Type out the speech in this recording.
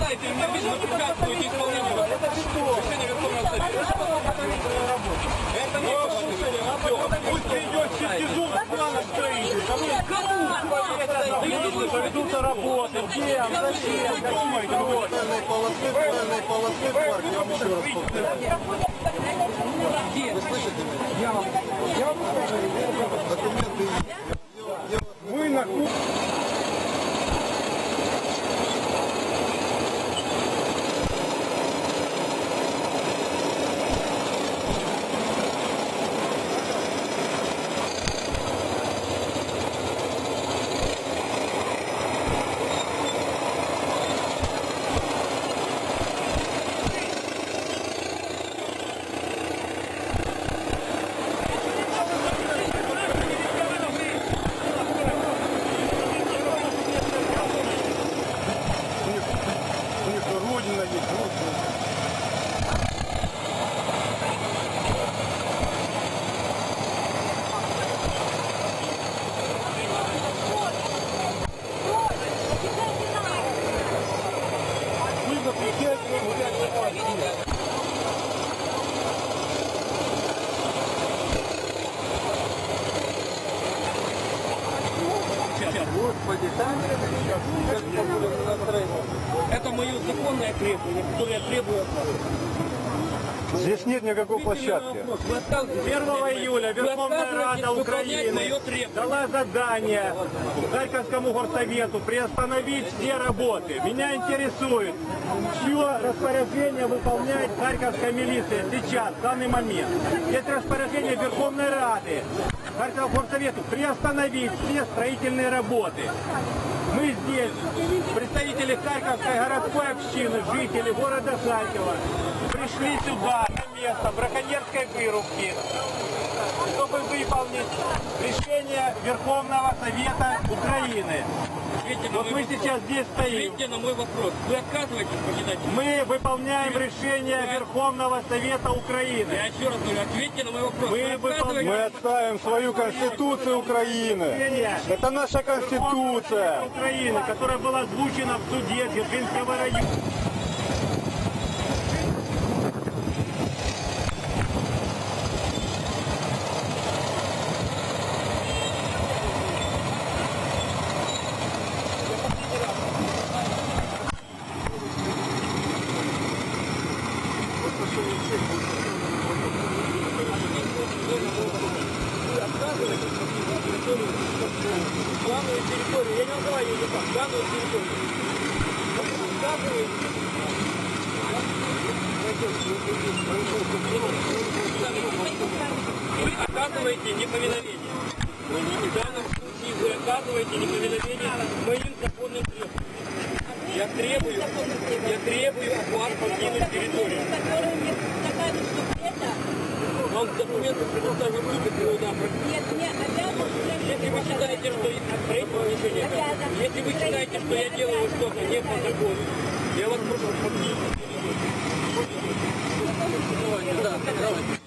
Дайте мне видно препятствуете исполнению решения Верховного Совета. Это не Пусть придет Чистизум, планов строитель. Ведутся работы. Где? Зачем? Какие полосы, полосы я повторяю. Вы слышите Это мое законное требование, которое я требую от вас. Здесь нет никакой площадки. Вы отказываетесь 1 выполнять- июля Верховная Рада Украины дала задание Харьковскому горсовету приостановить все работы. Меня интересует, чье распоряжение выполняет Харьковская милиция сейчас, в данный момент. Есть распоряжение Верховной Рады Харьковскому горсовету приостановить все строительные работы. Мы здесь, представители Харьковской городской общины, жители города Харькова, пришли сюда, на место браконьерской вырубки, чтобы выполнить решение Верховного Совета Украины. Ответьте на Вот мой мы вопрос. сейчас здесь стоим. Ответьте на мой вопрос. Вы отказываетесь покидать? Мы выполняем решение Верховного Совета Я Украины. еще раз говорю, ответьте на мой вопрос. Мы Вы отказываетесь? мы отставим свою Конституцию Украины. Это наша Конституция. Украины, которая была озвучена в суде Дзержинского района. Вы оказываете неповиновение. В данном случае вы оказываете неповиновение моим законным требованиям. Я требую, я требую от вас покинуть территорию. Документы предоставили вы, которые да, нет, нет, обязан Если вы считаете, что строительное решение, если вы считаете, что я делаю что-то не по закону, я вас прошу. Давайте, да, давайте.